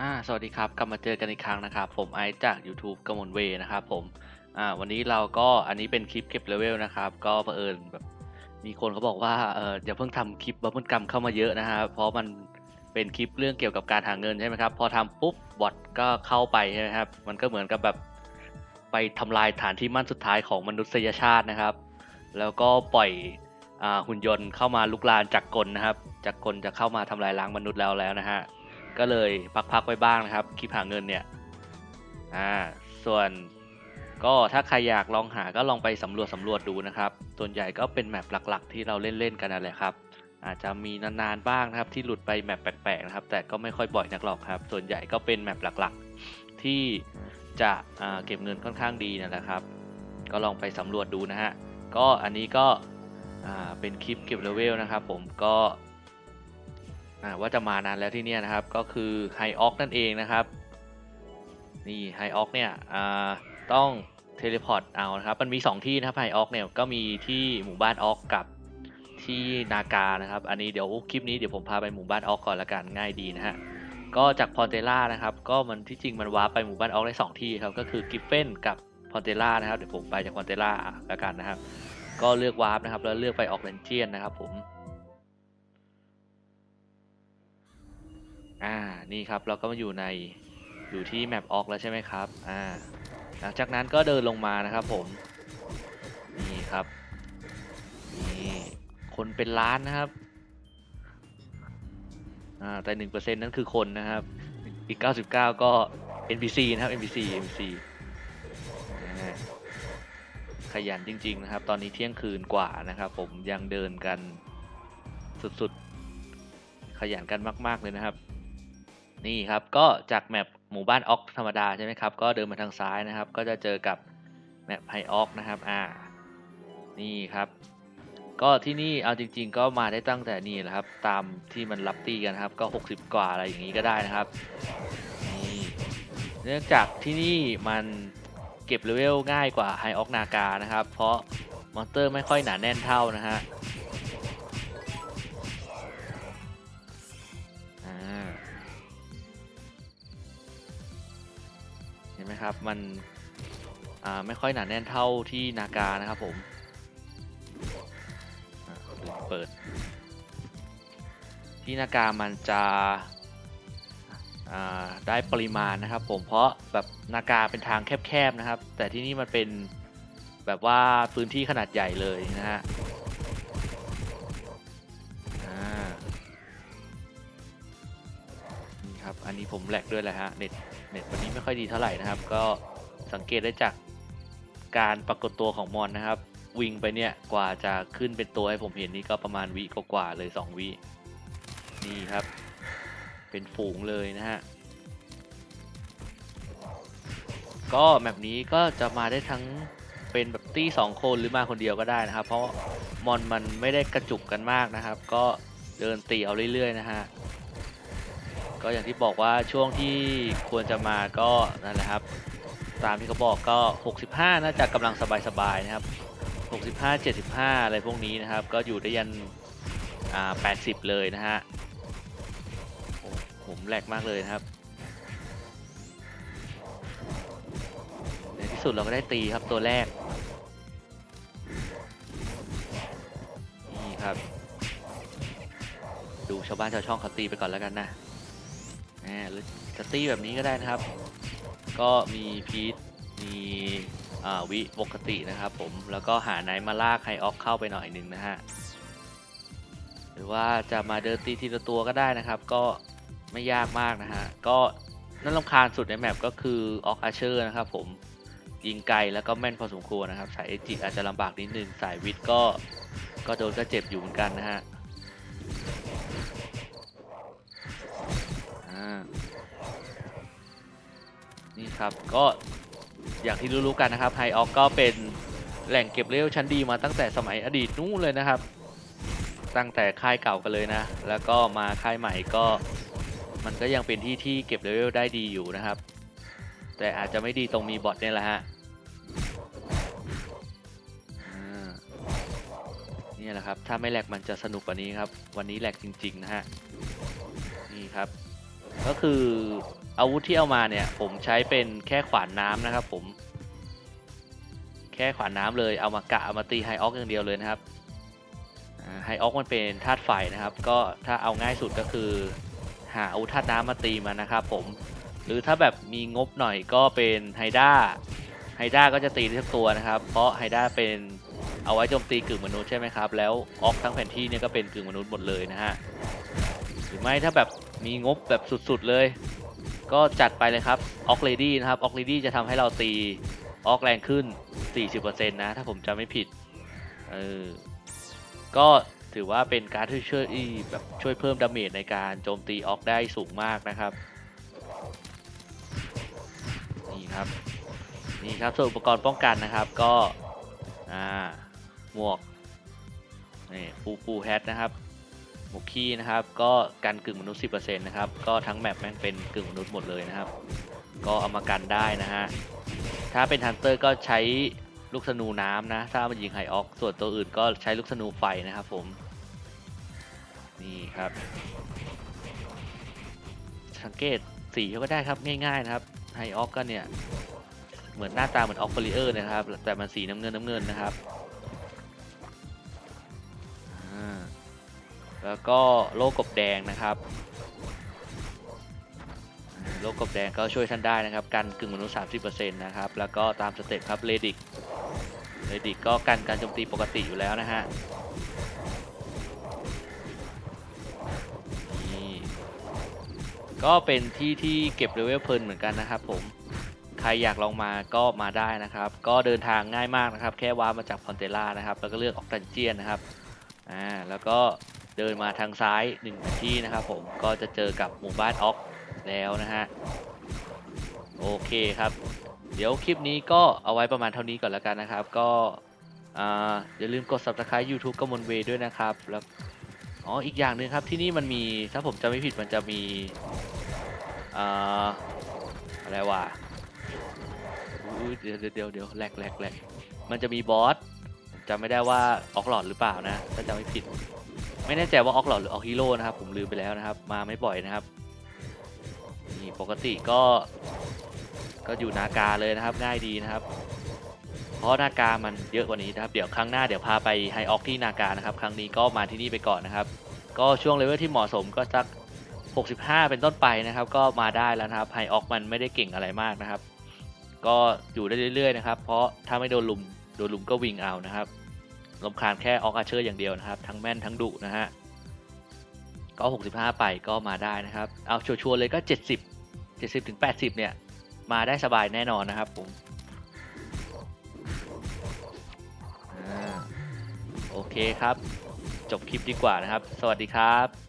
อ่าสวัสดีครับกลับมาเจอกันอีกครั้งนะครับ ผมไอซ์จาก YouTube กมลเวนะครับผมอ่าวันนี้เราก็อันนี้เป็นคลิปเก็บเลเวลนะครับ ก็เผอิญแบบมีคนเขาบอกว่าเอออย่าเพิ่งทำคลิปบัฟเฟิลกรรมเข้ามาเยอะนะครับเพราะมันเป็นคลิปเรื่องเกี่ยวกับการหาเงินใช่ไหมครับ พอทำปุ๊บบอทก็เข้าไปใช่ไหมครับ มันก็เหมือนกับแบบไปทำลายฐานที่มั่นสุดท้ายของมนุษยชาตินะครับ แล้วก็ปล่อยอ่าหุ่นยนต์เข้ามาลุกลานจากกลนะครับจากกลจะเข้ามาทำลายล้างมนุษย์แล้วแล้วนะฮะ ก็เลยพักๆไว้บ้างนะครับคลิปหาเงินเนี่ยอ่าส่วนก็ถ้าใครอยากลองหาก็ลองไปสำรวจสำรวจดูนะครับ ส่วนใหญ่ก็เป็นแมปหลักๆ ที่เราเล่นๆกันนั่นแหละครับ อาจจะมีนานๆบ้างนะครับที่หลุดไปแมปแปลกๆนะครับ แต่ก็ไม่ค่อยบ่อยนักหรอกครับ ส่วนใหญ่ก็เป็นแมปหลักๆ ที่จะเก็บเงินค่อนข้างดีนั่นแหละครับ ก็ลองไปสำรวจดูนะฮะ ก็อันนี้ก็เป็นคลิปเก็บเลเวลนะครับ ผมก็ ว่าจะมานานแล้วที่นี่นะครับก็คือไฮออกนั่นเองนะครับนี่ไฮออกเนี่ยต้องเทเลพอร์ตเอานะครับมันมี 2 ที่นะครับไฮออกเนี่ยก็มีที่หมู่บ้านออกกับที่นากานะครับ อันนี้เดี๋ยวคลิปนี้เดี๋ยวผมพาไปหมู่บ้านออกก่อนละกันง่ายดีนะฮะก็จากพอนเตล่านะครับ ก็มันที่จริงมันวาร์ปไปหมู่บ้านออกได้ 2 ที่ครับก็คือกิฟเฟนกับพอนเตล่านะครับเดี๋ยวผมไปจากพอนเตล่าละกันนะครับ ก็เลือกวาร์ปนะครับแล้วเลือกไปออกเลนเจียนนะครับผม อ่านี่ครับเราก็มาอยู่ในอยู่ที่แมปออกแล้วใช่ไหมครับอ่าหลังจากนั้นก็เดินลงมานะครับผมนี่ครับนี่คนเป็นล้านนะครับอ่าแต่หนึ่งเปอร์เซ็นต์นั้นคือคนนะครับ อีกเก้าสิบเก้าก็ NPC นะครับ NPC NPC อ่าขยันจริง ๆ นะครับ ตอนนี้เที่ยงคืนกว่านะครับผมยังเดินกันสุดๆ ขยันกันมาก ๆ เลยนะครับ นี่ครับก็จากแมปหมู่บ้านออกธรรมดาใช่ไหมครับก็เดินมาทางซ้ายนะครับ ก็จะเจอกับแมปไฮออกนะครับอ่านี่ครับก็ที่นี่เอาจริง ๆ ก็มาได้ตั้งแต่นี่แหละครับ ตามที่มันรับตีกันครับ ก็ 60 กว่าอะไรอย่างนี้ก็ได้นะครับนี่เนื่องจากที่นี่มันเก็บเลเวลง่ายกว่าไฮออกนากานะครับ เพราะมอนสเตอร์ไม่ค่อยหนาแน่นเท่านะฮะ ไหมครับ มันไม่ค่อยหนาแน่นเท่าที่นากานะครับผมเปิด ที่นากามันจะได้ปริมาณนะครับผมเพราะแบบนากาเป็นทางแคบๆนะครับ แต่ที่นี่มันเป็นแบบว่าพื้นที่ขนาดใหญ่เลยนะฮะนี่ครับอันนี้ผมแหลกด้วยแหละฮะเน็ต เน็ตวันนี้ไม่ค่อยดีเท่าไหร่นะครับ ก็สังเกตได้จากการปรากฏตัวของมอนนะครับ วิ่งไปเนี่ยกว่าจะขึ้นเป็นตัวให้ผมเห็นนี่ก็ประมาณวิกว่าเลย 2 วินี่ครับ เป็นฝูงเลยนะฮะก็แมปนี้ก็จะมาได้ทั้งเป็นแบบตี้สองคนหรือมาคนเดียวก็ได้นะครับ เพราะมอนมันไม่ได้กระจุกกันมากนะครับ ก็เดินตีเอาเรื่อยๆนะฮะ ก็อย่างที่บอกว่าช่วงที่ควรจะมาก็นั่นแหละครับ ตามที่เขาบอกก็ 65 น่าจะกำลังสบายๆนะครับ 65 75 อะไรพวกนี้นะครับ ก็อยู่ได้ยันอ่า80 เลยนะฮะผมแหลกมากเลยนะครับในที่สุดเราก็ได้ตีครับตัวแรก นี่ครับ ดูชาวบ้านชาวช่องเขาตีไปก่อนแล้วกันนะ หรือจะตีแบบนี้ก็ได้นะครับ ก็มีพีทมีวิปกตินะครับผมแล้วก็หาไนมาลากไฮออกเข้าไปหน่อยหนึ่งนะฮะหรือว่าจะมาเดินตีทีละตัวก็ได้นะครับ ก็ไม่ยากมากนะฮะก็น่ารำคาญสุดในแมปก็คือออกอาเชอร์นะครับผมยิงไกลแล้วก็แม่นพอสมควรนะครับสายเอจิอาจจะลำบากนิดนึงสายวิทย์ก็ก็โดนก็เจ็บอยู่เหมือนกันนะฮะ นี่ครับก็อย่างที่รู้ๆกันนะครับไฮออกก็เป็นแหล่งเก็บเลเวลชั้นดีมาตั้งแต่สมัยอดีตนู้นเลยนะครับ ตั้งแต่ค่ายเก่ากันเลยนะ แล้วก็มาค่ายใหม่ก็มันก็ยังเป็นที่ที่เก็บเลเวลได้ดีอยู่นะครับ แต่อาจจะไม่ดีตรงมีบอทเนี่ยแหละฮะนี่แหละครับ ถ้าไม่แหลกมันจะสนุกกว่านี้ครับ วันนี้แหลกจริง ๆ นะฮะ นี่ครับ ก็คืออาวุธที่เอามาเนี่ย ผมใช้เป็นแค่ขวานน้ำนะครับ ผม แค่ขวานน้ำเลยเอามากะเอามาตีไฮออกอย่างเดียวเลยนะครับไฮออกมันเป็นธาตุไฟนะครับ ก็ถ้าเอาง่ายสุดก็คือ หาอาวุธธาตุน้ำมาตีมันนะครับ ผม หรือถ้าแบบมีงบหน่อยก็เป็นไฮด้าไฮด้าก็จะตีได้ทุกตัวนะครับ เพราะไฮด้าเป็นเอาไว้โจมตีกึ่งมนุษย์ใช่ไหมครับ แล้วออกทั้งแผ่นที่เนี่ยก็เป็นกึ่งมนุษย์หมดเลยนะฮะ หรือไม่ถ้าแบบ มีงบแบบสุดๆเลย ก็จัดไปเลยครับออกเลดี้นะครับออกเลดี้จะทำให้เราตีออกแรงขึ้น 40%นะถ้าผมจำไม่ผิดเออก็ถือว่าเป็นการที่ช่วยแบบช่วยเพิ่มดาเมจในการโจมตีออกได้สูงมากนะครับ นี่ครับนี่ครับส่วนอุปกรณ์ป้องกันนะครับก็อ่าหมวกนี่ฟูฟูแฮทนะครับ หมวกขี้นะครับ ก็กันกึ่งมนุษย์10%นะครับ ก็ทั้งแมปแม่งเป็นกึ่งมนุษย์หมดเลยนะครับ ก็เอามากันได้นะฮะ ถ้าเป็นฮันเตอร์ก็ใช้ลูกธนูน้ำนะ ถ้ามันยิงไฮออก ส่วนตัวอื่นก็ใช้ลูกธนูไฟนะครับผม นี่ครับ สังเกตสีเขาก็ได้ครับง่ายๆนะครับ ไฮออกก็เนี่ย เหมือนหน้าตาเหมือนออกฟลิเออร์นะครับ แต่มันสีน้ำเงินน้ำเงินนะครับ แล้วก็โลกบแดงนะครับ โลกบแดงก็ช่วยท่านได้นะครับ กันกึ่งมนุษย์30%นะครับ แล้วก็ตามสเต็ปครับเลดิกเลดิกก็กันการโจมตีปกติอยู่แล้วนะฮะนี่ก็เป็นที่ที่เก็บเลเวลเพลินเหมือนกันนะครับผม ใครอยากลองมาก็มาได้นะครับ ก็เดินทางง่ายมากนะครับ แค่ว้ามาจากพอนเตล่านะครับ แล้วก็เลือกออกดันเจียนนะครับ อ่า แล้วก็ เดินมาทางซ้ายหนึ่งที่นะครับผมก็จะเจอกับหมู่บ้านออกแล้วนะฮะโอเคครับ เดี๋ยวคลิปนี้ก็เอาไว้ประมาณเท่านี้ก่อนแล้วกันนะครับ ก็อย่าลืมกด subscribe YouTube กมลเวด้วยนะครับแล้วอ๋ออีกอย่างหนึ่งครับที่นี่มันมีถ้าผมจำไม่ผิดมันจะมีอ่าอะไรวะเดี๋ยวเดี๋ยวเดี๋ยวแหลกแหลกแหลกมันจะมีบอสจำไม่ได้ว่าออกหลอดหรือเปล่านะ ถ้าจำไม่ผิด ไม่แน่ใจว่าออกหลอดหรือออกฮีโร่นะครับ ผมลืมไปแล้วนะครับ มาไม่บ่อยนะครับนี่ปกติก็ ก็อยู่นากาเลยนะครับง่ายดีนะครับ เพราะนากามันเยอะกว่านี้นะครับ เดี๋ยวครั้งหน้าเดี๋ยวพาไปไฮออกที่นากานะครับ ครั้งนี้ก็มาที่นี่ไปก่อนนะครับ ก็ช่วงเลเวลที่เหมาะสมก็สัก 65 เป็นต้นไปนะครับ ก็มาได้แล้วนะครับไฮออกมันไม่ได้เก่งอะไรมากนะครับ ก็อยู่ได้เรื่อยๆนะครับ เพราะถ้าไม่โดนลุมโดนลุมก็วิ่งเอานะครับ ลำคาญแค่ออกอาเชอร์อย่างเดียวนะครับ ทั้งแม่นทั้งดุนะฮะก็ 65 ไปก็มาได้นะครับ เอาชัวร์ๆเลยก็ 70 70ถึง80 เนี่ย มาได้สบายแน่นอนนะครับผมอโอเคครับ จบคลิปดีกว่านะครับ สวัสดีครับ